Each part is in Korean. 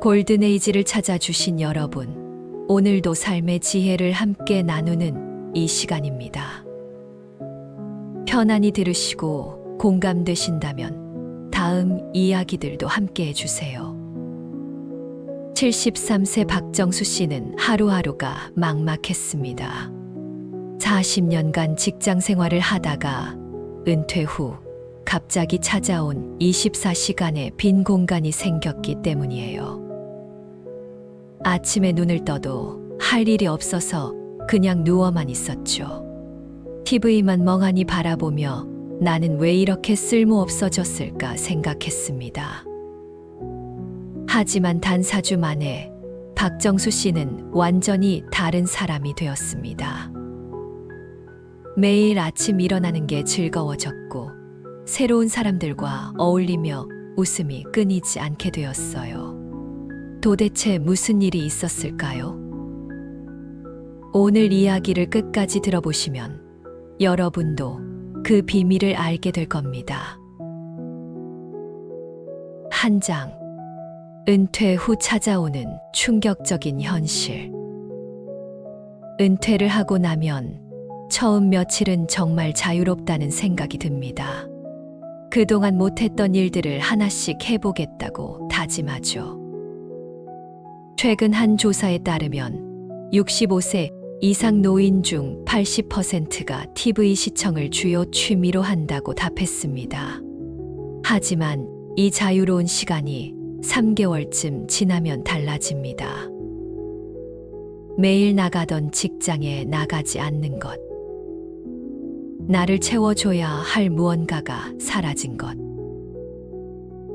골든에이지를 찾아주신 여러분, 오늘도 삶의 지혜를 함께 나누는 이 시간입니다. 편안히 들으시고 공감되신다면 다음 이야기들도 함께 해주세요. 73세 박정수 씨는 하루하루가 막막했습니다. 40년간 직장 생활을 하다가 은퇴 후 갑자기 찾아온 24시간의 빈 공간이 생겼기 때문이에요. 아침에 눈을 떠도 할 일이 없어서 그냥 누워만 있었죠. TV만 멍하니 바라보며 나는 왜 이렇게 쓸모 없어졌을까 생각했습니다. 하지만 단 4주 만에 박정수 씨는 완전히 다른 사람이 되었습니다. 매일 아침 일어나는 게 즐거워졌고 새로운 사람들과 어울리며 웃음이 끊이지 않게 되었어요. 도대체 무슨 일이 있었을까요? 오늘 이야기를 끝까지 들어보시면 여러분도 그 비밀을 알게 될 겁니다. 한 장. 은퇴 후 찾아오는 충격적인 현실. 은퇴를 하고 나면 처음 며칠은 정말 자유롭다는 생각이 듭니다. 그동안 못했던 일들을 하나씩 해보겠다고 다짐하죠. 최근 한 조사에 따르면 65세 이상 노인 중 80%가 TV 시청을 주요 취미로 한다고 답했습니다. 하지만 이 자유로운 시간이 3개월쯤 지나면 달라집니다. 매일 나가던 직장에 나가지 않는 것. 나를 채워줘야 할 무언가가 사라진 것.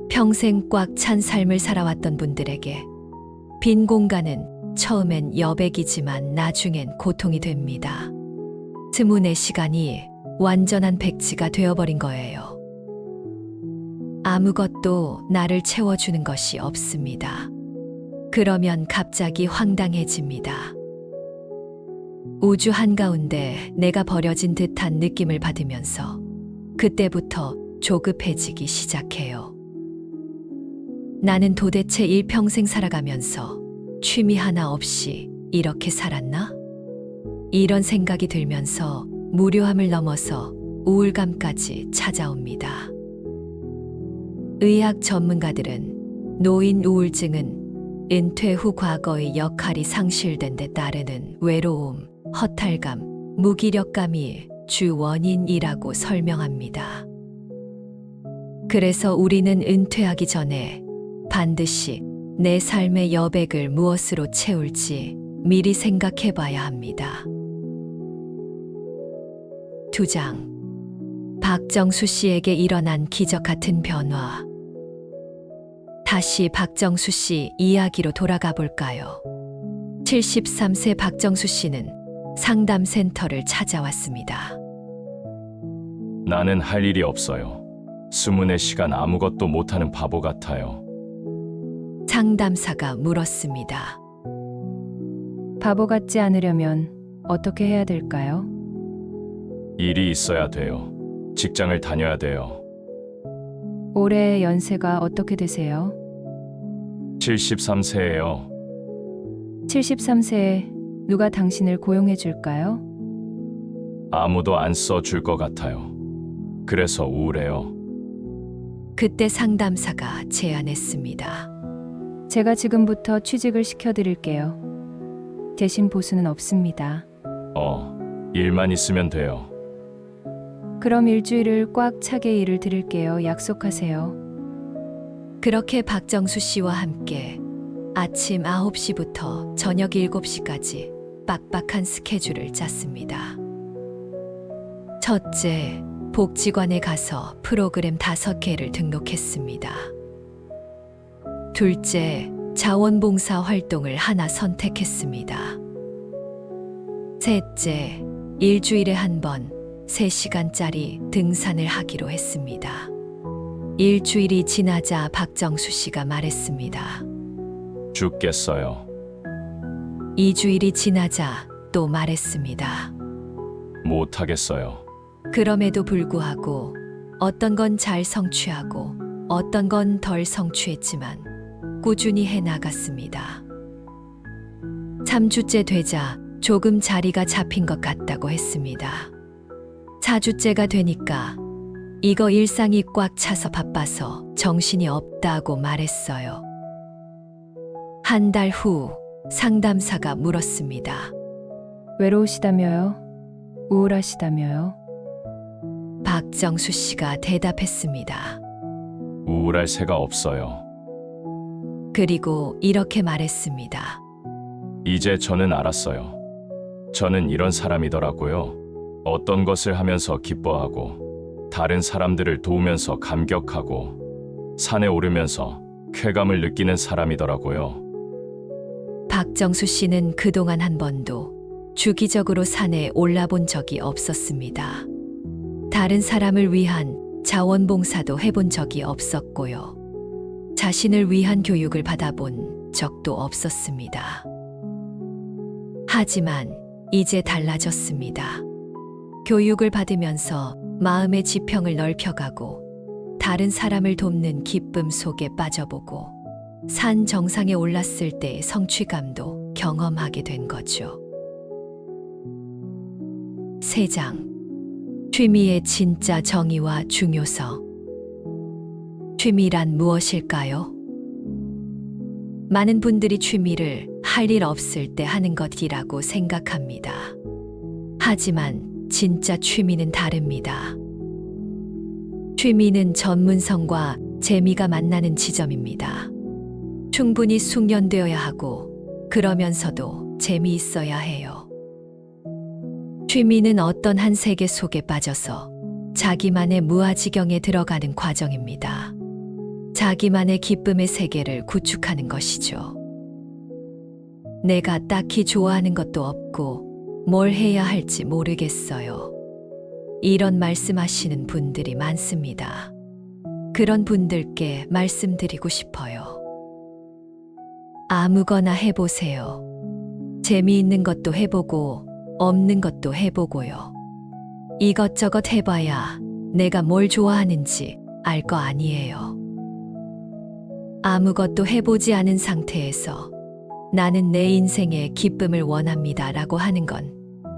평생 꽉 찬 삶을 살아왔던 분들에게 빈 공간은 처음엔 여백이지만 나중엔 고통이 됩니다. 스문의 시간이 완전한 백지가 되어버린 거예요. 아무것도 나를 채워주는 것이 없습니다. 그러면 갑자기 황당해집니다. 우주 한가운데 내가 버려진 듯한 느낌을 받으면서 그때부터 조급해지기 시작해요. 나는 도대체 일평생 살아가면서 취미 하나 없이 이렇게 살았나? 이런 생각이 들면서 무료함을 넘어서 우울감까지 찾아옵니다. 의학 전문가들은 노인 우울증은 은퇴 후 과거의 역할이 상실된 데 따르는 외로움, 허탈감, 무기력감이 주 원인이라고 설명합니다. 그래서 우리는 은퇴하기 전에 반드시 내 삶의 여백을 무엇으로 채울지 미리 생각해 봐야 합니다. 두 장. 박정수 씨에게 일어난 기적 같은 변화. 다시 박정수 씨 이야기로 돌아가 볼까요? 73세 박정수 씨는 상담센터를 찾아왔습니다. 나는 할 일이 없어요. 수문의 시간 아무것도 못하는 바보 같아요. 상담사가 물었습니다. 바보 같지 않으려면 어떻게 해야 될까요? 일이 있어야 돼요. 직장을 다녀야 돼요. 올해 연세가 어떻게 되세요? 73세예요. 73세에 누가 당신을 고용해 줄까요? 아무도 안 써 줄 것 같아요. 그래서 우울해요. 그때 상담사가 제안했습니다. 제가 지금부터 취직을 시켜드릴게요. 대신 보수는 없습니다. 어, 일만 있으면 돼요. 그럼 일주일을 꽉 차게 일을 드릴게요. 약속하세요. 그렇게 박정수 씨와 함께 아침 9시부터 저녁 7시까지 빡빡한 스케줄을 짰습니다. 첫째, 복지관에 가서 프로그램 5개를 등록했습니다. 둘째, 자원봉사 활동을 하나 선택했습니다. 셋째, 일주일에 한 번 3시간짜리 등산을 하기로 했습니다. 일주일이 지나자 박정수 씨가 말했습니다. 죽겠어요. 이주일이 지나자 또 말했습니다. 못하겠어요. 그럼에도 불구하고 어떤 건 잘 성취하고 어떤 건 덜 성취했지만 꾸준히 해 나갔습니다. 3주째 되자 조금 자리가 잡힌 것 같다고 했습니다. 4주째가 되니까 이거 일상이 꽉 차서 바빠서 정신이 없다고 말했어요. 한 달 후 상담사가 물었습니다. 외로우시다며요? 우울하시다며요? 박정수 씨가 대답했습니다. 우울할 새가 없어요. 그리고 이렇게 말했습니다. 이제 저는 알았어요. 저는 이런 사람이더라고요. 어떤 것을 하면서 기뻐하고, 다른 사람들을 도우면서 감격하고, 산에 오르면서 쾌감을 느끼는 사람이더라고요. 박정수 씨는 그동안 한 번도 주기적으로 산에 올라본 적이 없었습니다. 다른 사람을 위한 자원봉사도 해본 적이 없었고요. 자신을 위한 교육을 받아본 적도 없었습니다. 하지만 이제 달라졌습니다. 교육을 받으면서 마음의 지평을 넓혀가고 다른 사람을 돕는 기쁨 속에 빠져보고 산 정상에 올랐을 때의 성취감도 경험하게 된 거죠. 세장 취미의 진짜 정의와 중요성. 취미란 무엇일까요? 많은 분들이 취미를 할 일 없을 때 하는 것이라고 생각합니다. 하지만 진짜 취미는 다릅니다. 취미는 전문성과 재미가 만나는 지점입니다. 충분히 숙련되어야 하고 그러면서도 재미있어야 해요. 취미는 어떤 한 세계 속에 빠져서 자기만의 무아지경에 들어가는 과정입니다. 자기만의 기쁨의 세계를 구축하는 것이죠. 내가 딱히 좋아하는 것도 없고 뭘 해야 할지 모르겠어요. 이런 말씀하시는 분들이 많습니다. 그런 분들께 말씀드리고 싶어요. 아무거나 해보세요. 재미있는 것도 해보고, 없는 것도 해보고요. 이것저것 해봐야 내가 뭘 좋아하는지 알 거 아니에요. 아무것도 해보지 않은 상태에서 나는 내 인생의 기쁨을 원합니다 라고 하는 건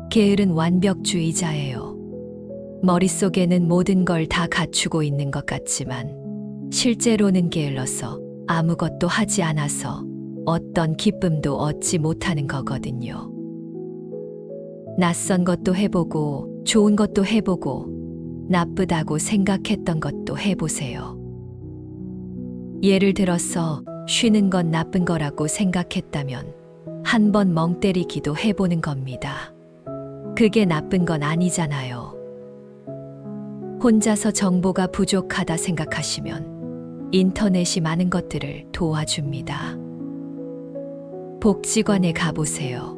게으른 완벽주의자예요. 머릿속에는 모든 걸 다 갖추고 있는 것 같지만 실제로는 게을러서 아무것도 하지 않아서 어떤 기쁨도 얻지 못하는 거거든요. 낯선 것도 해보고 좋은 것도 해보고 나쁘다고 생각했던 것도 해보세요. 예를 들어서 쉬는 건 나쁜 거라고 생각했다면 한 번 멍 때리기도 해보는 겁니다. 그게 나쁜 건 아니잖아요. 혼자서 정보가 부족하다 생각하시면 인터넷이 많은 것들을 도와줍니다. 복지관에 가보세요.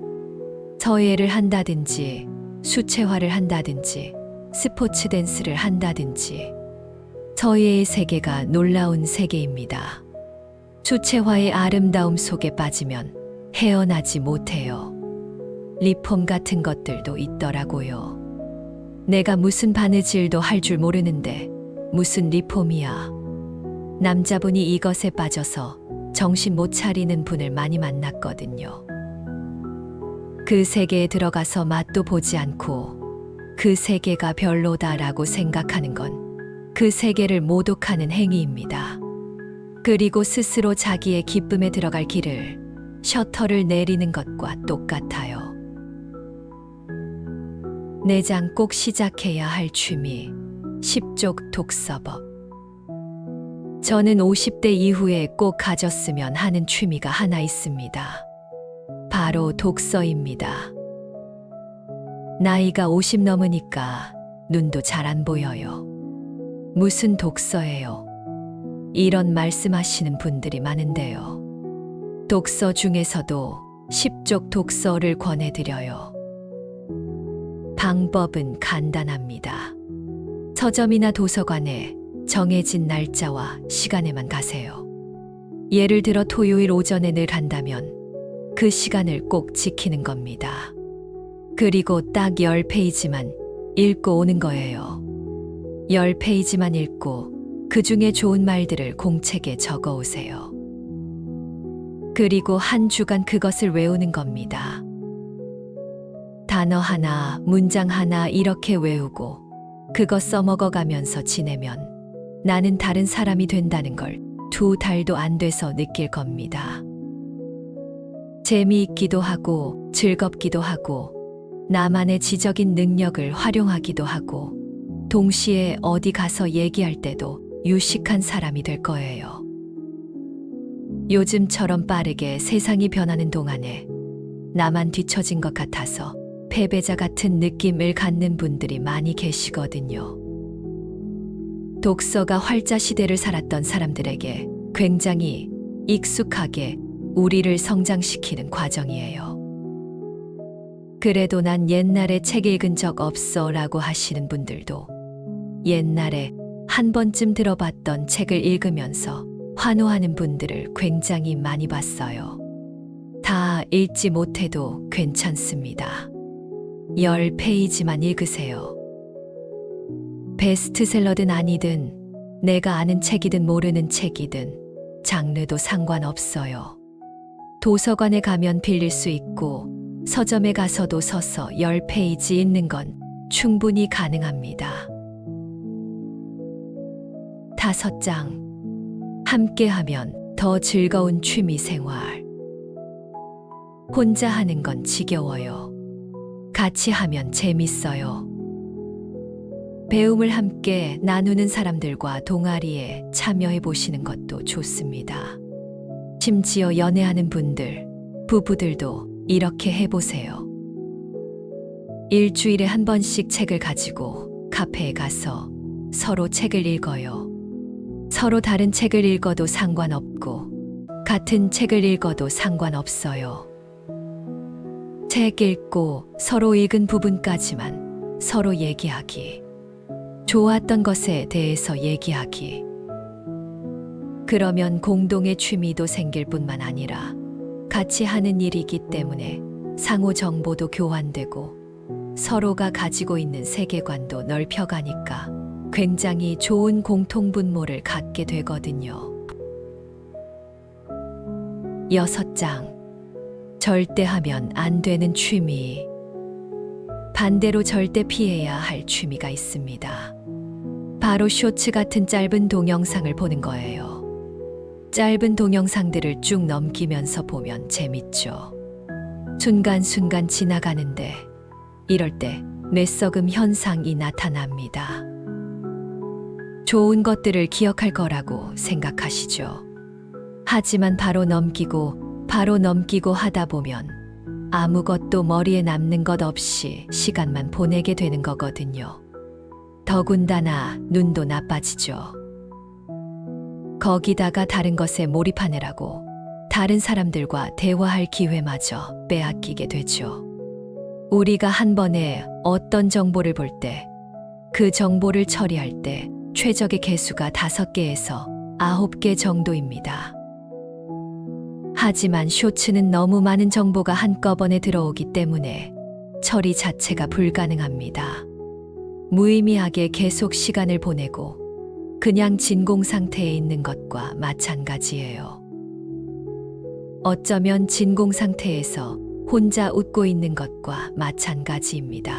서예를 한다든지 수채화를 한다든지 스포츠 댄스를 한다든지 서예의 세계가 놀라운 세계입니다. 수채화의 아름다움 속에 빠지면 헤어나지 못해요. 리폼 같은 것들도 있더라고요. 내가 무슨 바느질도 할 줄 모르는데 무슨 리폼이야. 남자분이 이것에 빠져서 정신 못 차리는 분을 많이 만났거든요. 그 세계에 들어가서 맛도 보지 않고 그 세계가 별로다라고 생각하는 건 그 세계를 모독하는 행위입니다. 그리고 스스로 자기의 기쁨에 들어갈 길을 셔터를 내리는 것과 똑같아요. 내장 꼭 시작해야 할 취미, 십족 독서법. 저는 50대 이후에 꼭 가졌으면 하는 취미가 하나 있습니다. 바로 독서입니다. 나이가 50 넘으니까 눈도 잘 안 보여요. 무슨 독서예요? 이런 말씀하시는 분들이 많은데요. 독서 중에서도 십족 독서를 권해드려요. 방법은 간단합니다. 서점이나 도서관에 정해진 날짜와 시간에만 가세요. 예를 들어 토요일 오전에 늘 한다면 그 시간을 꼭 지키는 겁니다. 그리고 딱 10페이지만 읽고 오는 거예요. 10페이지만 읽고 그 중에 좋은 말들을 공책에 적어 오세요. 그리고 한 주간 그것을 외우는 겁니다. 단어 하나, 문장 하나 이렇게 외우고 그것 써먹어 가면서 지내면 나는 다른 사람이 된다는 걸 두 달도 안 돼서 느낄 겁니다. 재미있기도 하고 즐겁기도 하고 나만의 지적인 능력을 활용하기도 하고 동시에 어디 가서 얘기할 때도 유식한 사람이 될 거예요. 요즘처럼 빠르게 세상이 변하는 동안에 나만 뒤처진 것 같아서 패배자 같은 느낌을 갖는 분들이 많이 계시거든요. 독서가 활자 시대를 살았던 사람들에게 굉장히 익숙하게 우리를 성장시키는 과정이에요. 그래도 난 옛날에 책 읽은 적 없어 라고 하시는 분들도 옛날에 한 번쯤 들어봤던 책을 읽으면서 환호하는 분들을 굉장히 많이 봤어요. 다 읽지 못해도 괜찮습니다. 열 페이지만 읽으세요. 베스트셀러든 아니든 내가 아는 책이든 모르는 책이든 장르도 상관없어요. 도서관에 가면 빌릴 수 있고 서점에 가서도 서서 열 페이지 읽는 건 충분히 가능합니다. 다섯 장. 함께하면 더 즐거운 취미 생활. 혼자 하는 건 지겨워요. 같이 하면 재밌어요. 배움을 함께 나누는 사람들과 동아리에 참여해 보시는 것도 좋습니다. 심지어 연애하는 분들, 부부들도 이렇게 해보세요. 일주일에 한 번씩 책을 가지고 카페에 가서 서로 책을 읽어요. 서로 다른 책을 읽어도 상관없고, 같은 책을 읽어도 상관없어요. 책 읽고 서로 읽은 부분까지만 서로 얘기하기. 좋았던 것에 대해서 얘기하기. 그러면 공동의 취미도 생길 뿐만 아니라 같이 하는 일이기 때문에 상호 정보도 교환되고 서로가 가지고 있는 세계관도 넓혀가니까 굉장히 좋은 공통분모를 갖게 되거든요. 여섯 장. 절대 하면 안 되는 취미. 반대로 절대 피해야 할 취미가 있습니다. 바로 쇼츠 같은 짧은 동영상을 보는 거예요. 짧은 동영상들을 쭉 넘기면서 보면 재밌죠. 순간순간 지나가는데 이럴 때 뇌썩음 현상이 나타납니다. 좋은 것들을 기억할 거라고 생각하시죠. 하지만 바로 넘기고 바로 넘기고 하다 보면 아무것도 머리에 남는 것 없이 시간만 보내게 되는 거거든요. 더군다나 눈도 나빠지죠. 거기다가 다른 것에 몰입하느라고 다른 사람들과 대화할 기회마저 빼앗기게 되죠. 우리가 한 번에 어떤 정보를 볼 때 그 정보를 처리할 때 최적의 개수가 다섯 개에서 아홉 개 정도입니다. 하지만 쇼츠는 너무 많은 정보가 한꺼번에 들어오기 때문에 처리 자체가 불가능합니다. 무의미하게 계속 시간을 보내고 그냥 진공 상태에 있는 것과 마찬가지예요. 어쩌면 진공 상태에서 혼자 웃고 있는 것과 마찬가지입니다.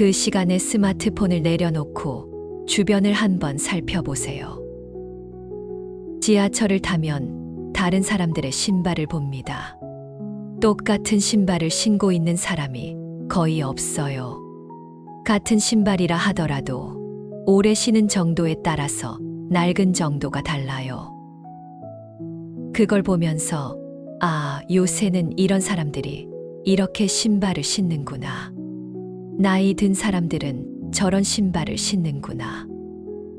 그 시간에 스마트폰을 내려놓고 주변을 한번 살펴보세요. 지하철을 타면 다른 사람들의 신발을 봅니다. 똑같은 신발을 신고 있는 사람이 거의 없어요. 같은 신발이라 하더라도 오래 신은 정도에 따라서 낡은 정도가 달라요. 그걸 보면서 아, 요새는 이런 사람들이 이렇게 신발을 신는구나. 나이 든 사람들은 저런 신발을 신는구나.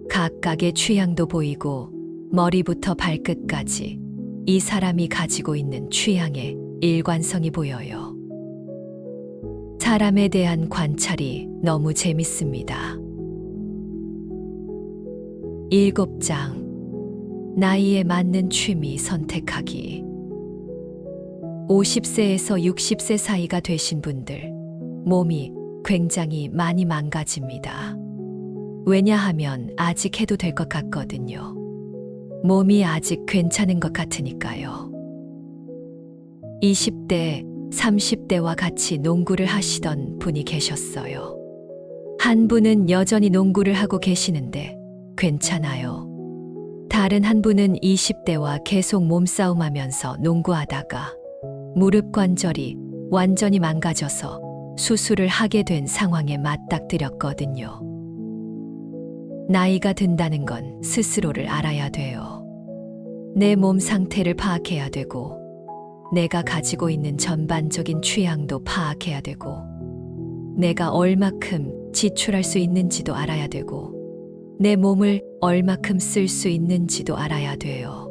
각각의 취향도 보이고 머리부터 발끝까지 이 사람이 가지고 있는 취향의 일관성이 보여요. 사람에 대한 관찰이 너무 재밌습니다. 일곱 장. 나이에 맞는 취미 선택하기. 50세에서 60세 사이가 되신 분들, 몸이 굉장히 많이 망가집니다. 왜냐하면 아직 해도 될 것 같거든요. 몸이 아직 괜찮은 것 같으니까요. 20대, 30대와 같이 농구를 하시던 분이 계셨어요. 한 분은 여전히 농구를 하고 계시는데 괜찮아요. 다른 한 분은 20대와 계속 몸싸움하면서 농구하다가 무릎 관절이 완전히 망가져서 수술을 하게 된 상황에 맞닥뜨렸거든요. 나이가 든다는 건 스스로를 알아야 돼요. 내 몸 상태를 파악해야 되고, 내가 가지고 있는 전반적인 취향도 파악해야 되고, 내가 얼마큼 지출할 수 있는지도 알아야 되고, 내 몸을 얼마큼 쓸 수 있는지도 알아야 돼요.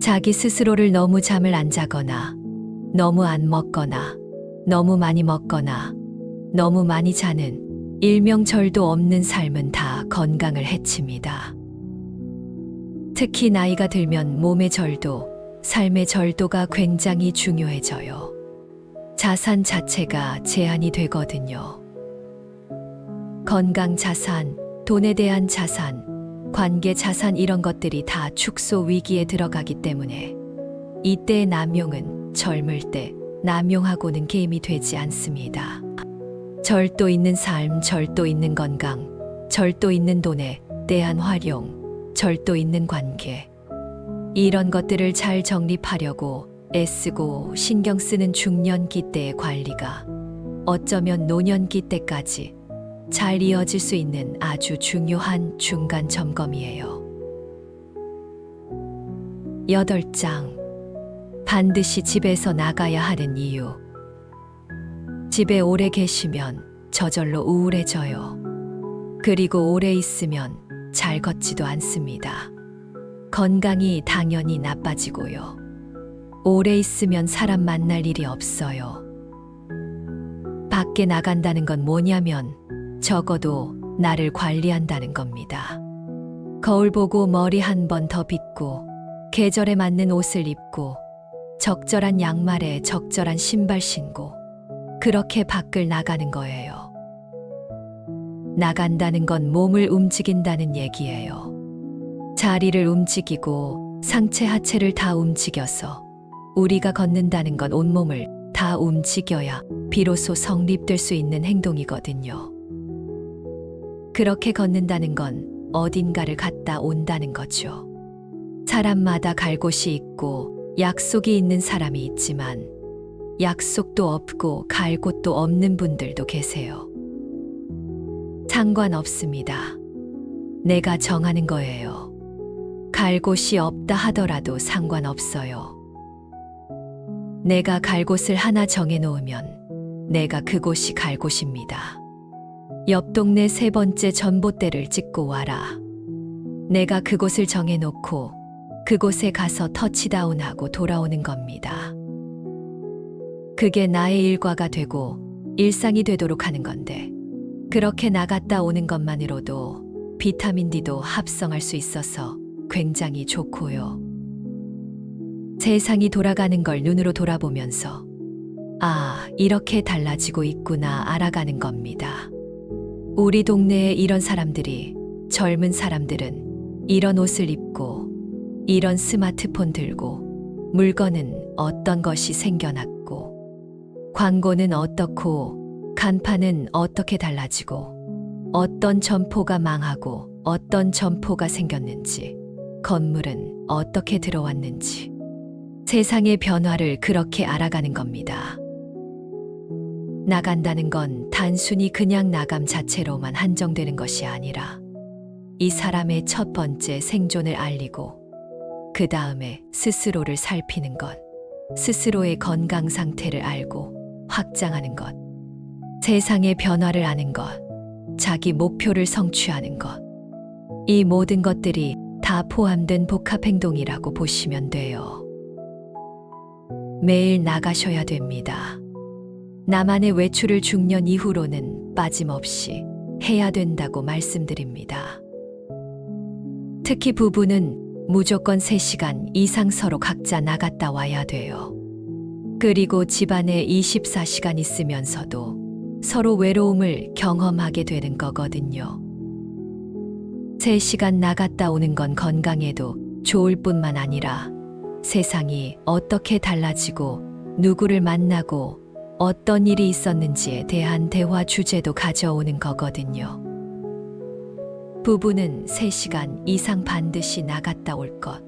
자기 스스로를 너무 잠을 안 자거나, 너무 안 먹거나, 너무 많이 먹거나, 너무 많이 자는 일명절도 없는 삶은 다 건강을 해칩니다. 특히 나이가 들면 몸의 절도, 삶의 절도가 굉장히 중요해져요. 자산 자체가 제한이 되거든요. 건강 자산, 돈에 대한 자산, 관계 자산 이런 것들이 다 축소 위기에 들어가기 때문에 이때의 남용은 젊을 때 남용하고는 게임이 되지 않습니다. 절도 있는 삶, 절도 있는 건강, 절도 있는 돈에 대한 활용, 절도 있는 관계. 이런 것들을 잘 정립하려고 애쓰고 신경 쓰는 중년기 때의 관리가 어쩌면 노년기 때까지 잘 이어질 수 있는 아주 중요한 중간 점검이에요. 여덟 장 반드시 집에서 나가야 하는 이유. 집에 오래 계시면 저절로 우울해져요. 그리고 오래 있으면 잘 걷지도 않습니다. 건강이 당연히 나빠지고요. 오래 있으면 사람 만날 일이 없어요. 밖에 나간다는 건 뭐냐면 적어도 나를 관리한다는 겁니다. 거울 보고 머리 한 번 더 빗고 계절에 맞는 옷을 입고 적절한 양말에 적절한 신발 신고 그렇게 밖을 나가는 거예요. 나간다는 건 몸을 움직인다는 얘기예요. 자리를 움직이고 상체 하체를 다 움직여서 우리가 걷는다는 건 온몸을 다 움직여야 비로소 성립될 수 있는 행동이거든요. 그렇게 걷는다는 건 어딘가를 갔다 온다는 거죠. 사람마다 갈 곳이 있고 약속이 있는 사람이 있지만 약속도 없고 갈 곳도 없는 분들도 계세요. 상관없습니다. 내가 정하는 거예요. 갈 곳이 없다 하더라도 상관없어요. 내가 갈 곳을 하나 정해놓으면 내가 그곳이 갈 곳입니다. 옆 동네 세 번째 전봇대를 찍고 와라. 내가 그곳을 정해놓고 그곳에 가서 터치다운하고 돌아오는 겁니다. 그게 나의 일과가 되고 일상이 되도록 하는 건데, 그렇게 나갔다 오는 것만으로도 비타민 D도 합성할 수 있어서 굉장히 좋고요. 세상이 돌아가는 걸 눈으로 돌아보면서, 아, 이렇게 달라지고 있구나 알아가는 겁니다. 우리 동네에 이런 사람들이, 젊은 사람들은 이런 옷을 입고, 이런 스마트폰 들고, 물건은 어떤 것이 생겨났고, 광고는 어떻고, 간판은 어떻게 달라지고, 어떤 점포가 망하고, 어떤 점포가 생겼는지, 건물은 어떻게 들어왔는지, 세상의 변화를 그렇게 알아가는 겁니다. 나간다는 건 단순히 그냥 나감 자체로만 한정되는 것이 아니라 이 사람의 첫 번째 생존을 알리고 그 다음에 스스로를 살피는 것, 스스로의 건강 상태를 알고 확장하는 것, 세상의 변화를 아는 것, 자기 목표를 성취하는 것, 이 모든 것들이 다 포함된 복합 행동이라고 보시면 돼요. 매일 나가셔야 됩니다. 나만의 외출을 중년 이후로는 빠짐없이 해야 된다고 말씀드립니다. 특히 부부는 무조건 3시간 이상 서로 각자 나갔다 와야 돼요. 그리고 집안에 24시간 있으면서도 서로 외로움을 경험하게 되는 거거든요. 3시간 나갔다 오는 건 건강에도 좋을 뿐만 아니라 세상이 어떻게 달라지고 누구를 만나고 어떤 일이 있었는지에 대한 대화 주제도 가져오는 거거든요. 부부는 3시간 이상 반드시 나갔다 올 것.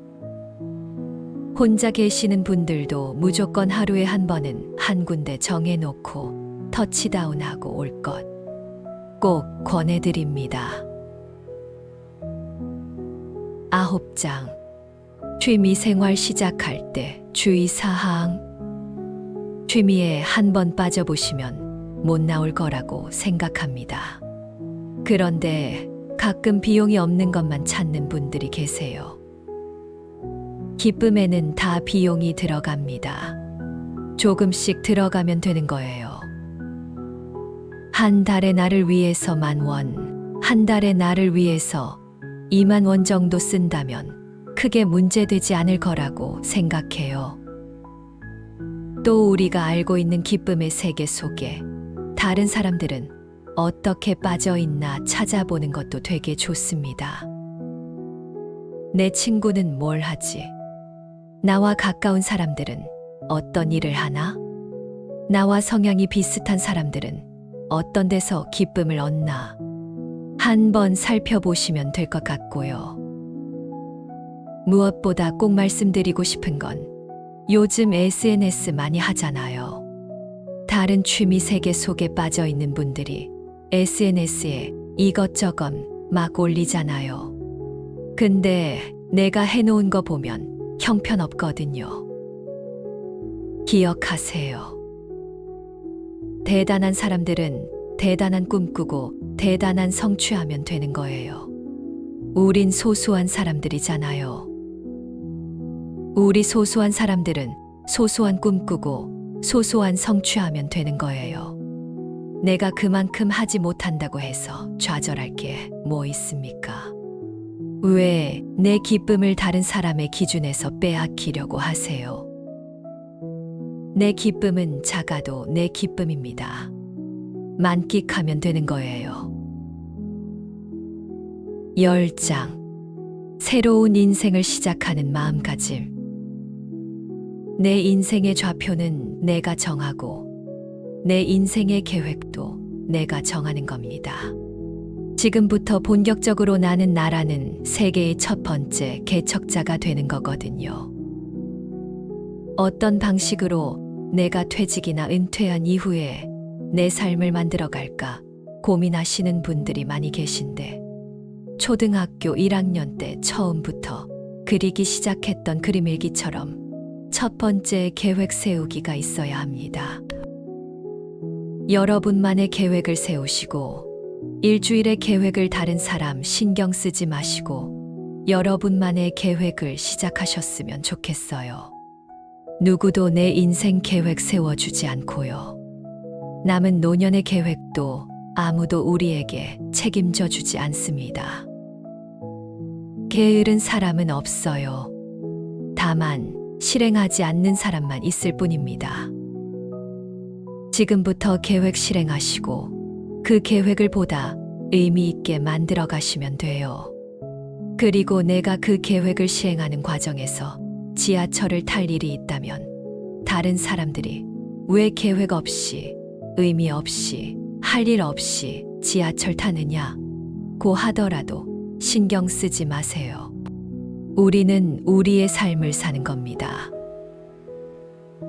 혼자 계시는 분들도 무조건 하루에 한 번은 한 군데 정해놓고 터치다운하고 올 것. 꼭 권해드립니다. 아홉 장. 취미 생활 시작할 때 주의 사항. 취미에 한 번 빠져보시면 못 나올 거라고 생각합니다. 그런데 가끔 비용이 없는 것만 찾는 분들이 계세요. 기쁨에는 다 비용이 들어갑니다. 조금씩 들어가면 되는 거예요. 한 달에 나를 위해서 만 원, 한 달에 나를 위해서 2만 원 정도 쓴다면 크게 문제되지 않을 거라고 생각해요. 또 우리가 알고 있는 기쁨의 세계 속에 다른 사람들은 어떻게 빠져 있나 찾아보는 것도 되게 좋습니다. 내 친구는 뭘 하지? 나와 가까운 사람들은 어떤 일을 하나? 나와 성향이 비슷한 사람들은 어떤 데서 기쁨을 얻나? 한번 살펴보시면 될 것 같고요. 무엇보다 꼭 말씀드리고 싶은 건 요즘 SNS 많이 하잖아요. 다른 취미 세계 속에 빠져 있는 분들이 SNS에 이것저것 막 올리잖아요. 근데 내가 해놓은 거 보면 형편없거든요. 기억하세요. 대단한 사람들은 대단한 꿈꾸고 대단한 성취하면 되는 거예요. 우린 소소한 사람들이잖아요. 우리 소소한 사람들은 소소한 꿈꾸고 소소한 성취하면 되는 거예요. 내가 그만큼 하지 못한다고 해서 좌절할 게 뭐 있습니까? 왜 내 기쁨을 다른 사람의 기준에서 빼앗기려고 하세요? 내 기쁨은 작아도 내 기쁨입니다. 만끽하면 되는 거예요. 열장 새로운 인생을 시작하는 마음가짐. 내 인생의 좌표는 내가 정하고 내 인생의 계획도 내가 정하는 겁니다. 지금부터 본격적으로 나는 나라는 세계의 첫 번째 개척자가 되는 거거든요. 어떤 방식으로 내가 퇴직이나 은퇴한 이후에 내 삶을 만들어 갈까 고민하시는 분들이 많이 계신데 초등학교 1학년 때 처음부터 그리기 시작했던 그림 일기처럼 첫 번째 계획 세우기가 있어야 합니다. 여러분만의 계획을 세우시고 일주일의 계획을 다른 사람 신경 쓰지 마시고 여러분만의 계획을 시작하셨으면 좋겠어요. 누구도 내 인생 계획 세워주지 않고요. 남은 노년의 계획도 아무도 우리에게 책임져 주지 않습니다. 게으른 사람은 없어요. 다만 실행하지 않는 사람만 있을 뿐입니다. 지금부터 계획 실행하시고 그 계획을 보다 의미 있게 만들어 가시면 돼요. 그리고 내가 그 계획을 시행하는 과정에서 지하철을 탈 일이 있다면 다른 사람들이 왜 계획 없이 의미 없이 할 일 없이 지하철 타느냐 고 하더라도 신경 쓰지 마세요. 우리는 우리의 삶을 사는 겁니다.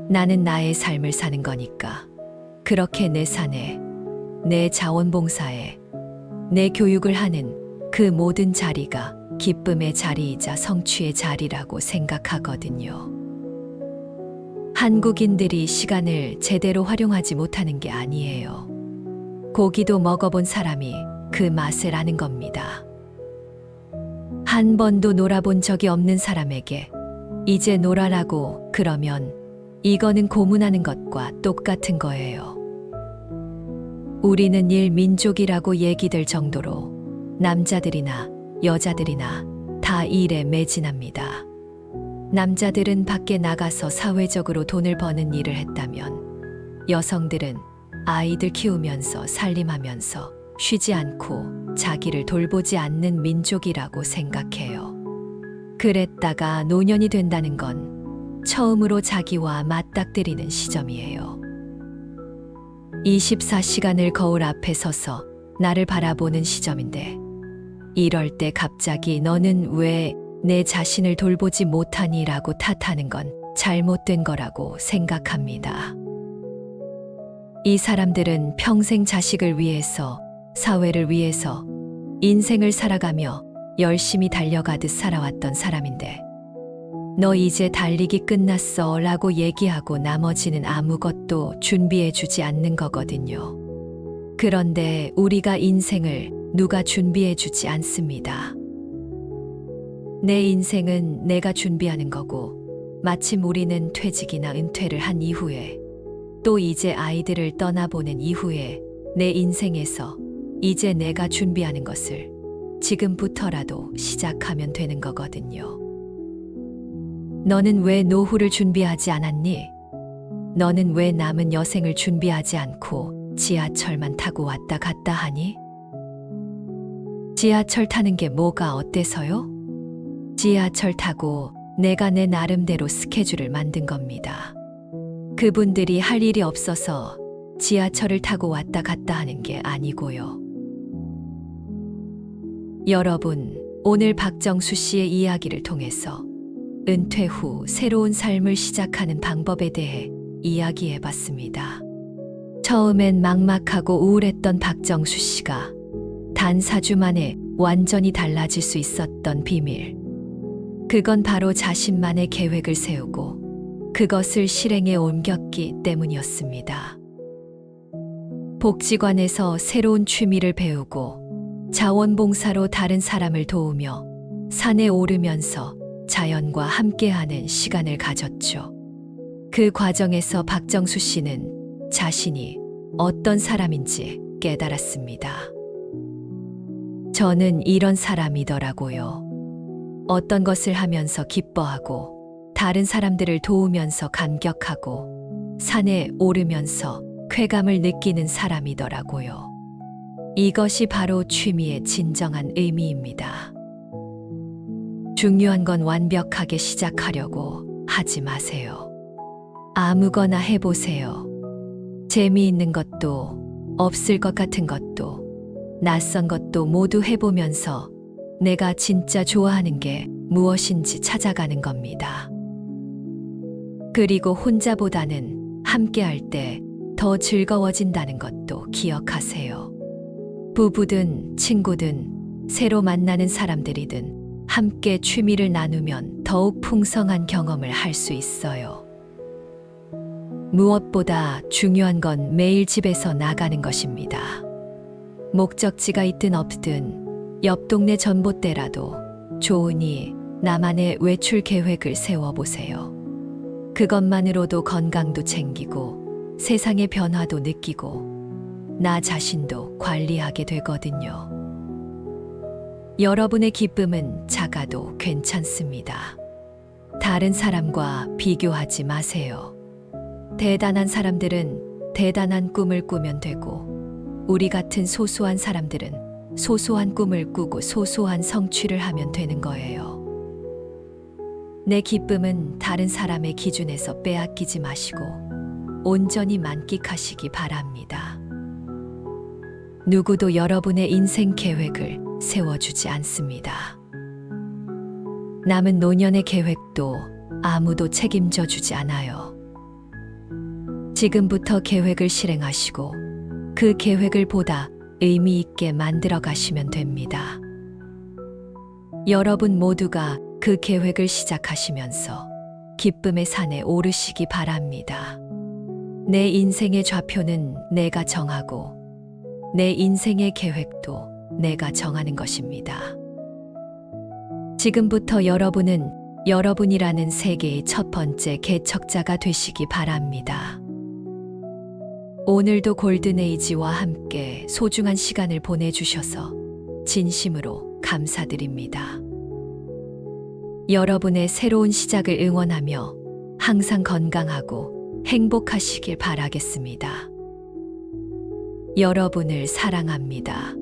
나는 나의 삶을 사는 거니까 그렇게 내 산에 내 자원봉사에 내 교육을 하는 그 모든 자리가 기쁨의 자리이자 성취의 자리라고 생각하거든요. 한국인들이 시간을 제대로 활용하지 못하는 게 아니에요. 고기도 먹어본 사람이 그 맛을 아는 겁니다. 한 번도 놀아본 적이 없는 사람에게 이제 놀아라고 그러면 이거는 고문하는 것과 똑같은 거예요. 우리는 일 민족이라고 얘기될 정도로 남자들이나 여자들이나 다 일에 매진합니다. 남자들은 밖에 나가서 사회적으로 돈을 버는 일을 했다면 여성들은 아이들 키우면서 살림하면서 쉬지 않고 자기를 돌보지 않는 민족이라고 생각해요. 그랬다가 노년이 된다는 건 처음으로 자기와 맞닥뜨리는 시점이에요. 24시간을 거울 앞에 서서 나를 바라보는 시점인데, 이럴 때 갑자기 너는 왜 내 자신을 돌보지 못하니 라고 탓하는 건 잘못된 거라고 생각합니다. 이 사람들은 평생 자식을 위해서, 사회를 위해서, 인생을 살아가며 열심히 달려가듯 살아왔던 사람인데, 너 이제 달리기 끝났어 라고 얘기하고 나머지는 아무것도 준비해 주지 않는 거거든요. 그런데 우리가 인생을 누가 준비해 주지 않습니다. 내 인생은 내가 준비하는 거고, 마침 우리는 퇴직이나 은퇴를 한 이후에, 또 이제 아이들을 떠나보낸 이후에 내 인생에서 이제 내가 준비하는 것을 지금부터라도 시작하면 되는 거거든요. 너는 왜 노후를 준비하지 않았니? 너는 왜 남은 여생을 준비하지 않고 지하철만 타고 왔다 갔다 하니? 지하철 타는 게 뭐가 어때서요? 지하철 타고 내가 내 나름대로 스케줄을 만든 겁니다. 그분들이 할 일이 없어서 지하철을 타고 왔다 갔다 하는 게 아니고요. 여러분, 오늘 박정수 씨의 이야기를 통해서 은퇴 후 새로운 삶을 시작하는 방법에 대해 이야기해 봤습니다. 처음엔 막막하고 우울했던 박정수 씨가 단 4주 만에 완전히 달라질 수 있었던 비밀. 그건 바로 자신만의 계획을 세우고 그것을 실행에 옮겼기 때문이었습니다. 복지관에서 새로운 취미를 배우고 자원봉사로 다른 사람을 도우며 산에 오르면서 자연과 함께하는 시간을 가졌죠. 그 과정에서 박정수 씨는 자신이 어떤 사람인지 깨달았습니다. 저는 이런 사람이더라고요. 어떤 것을 하면서 기뻐하고 다른 사람들을 도우면서 감격하고 산에 오르면서 쾌감을 느끼는 사람이더라고요. 이것이 바로 취미의 진정한 의미입니다. 중요한 건 완벽하게 시작하려고 하지 마세요. 아무거나 해보세요. 재미있는 것도 없을 것 같은 것도 낯선 것도 모두 해보면서 내가 진짜 좋아하는 게 무엇인지 찾아가는 겁니다. 그리고 혼자보다는 함께 할 때 더 즐거워진다는 것도 기억하세요. 부부든 친구든 새로 만나는 사람들이든 함께 취미를 나누면 더욱 풍성한 경험을 할 수 있어요. 무엇보다 중요한 건 매일 집에서 나가는 것입니다. 목적지가 있든 없든 옆 동네 전봇대라도 좋으니 나만의 외출 계획을 세워보세요. 그것만으로도 건강도 챙기고 세상의 변화도 느끼고 나 자신도 관리하게 되거든요. 여러분의 기쁨은 작아도 괜찮습니다. 다른 사람과 비교하지 마세요. 대단한 사람들은 대단한 꿈을 꾸면 되고, 우리 같은 소소한 사람들은 소소한 꿈을 꾸고 소소한 성취를 하면 되는 거예요. 내 기쁨은 다른 사람의 기준에서 빼앗기지 마시고 온전히 만끽하시기 바랍니다. 누구도 여러분의 인생 계획을 세워주지 않습니다. 남은 노년의 계획도 아무도 책임져 주지 않아요. 지금부터 계획을 실행하시고 그 계획을 보다 의미 있게 만들어 가시면 됩니다. 여러분 모두가 그 계획을 시작하시면서 기쁨의 산에 오르시기 바랍니다. 내 인생의 좌표는 내가 정하고 내 인생의 계획도 내가 정하는 것입니다. 지금부터 여러분은 여러분이라는 세계의 첫 번째 개척자가 되시기 바랍니다. 오늘도 골든에이지와 함께 소중한 시간을 보내주셔서 진심으로 감사드립니다. 여러분의 새로운 시작을 응원하며 항상 건강하고 행복하시길 바라겠습니다. 여러분을 사랑합니다.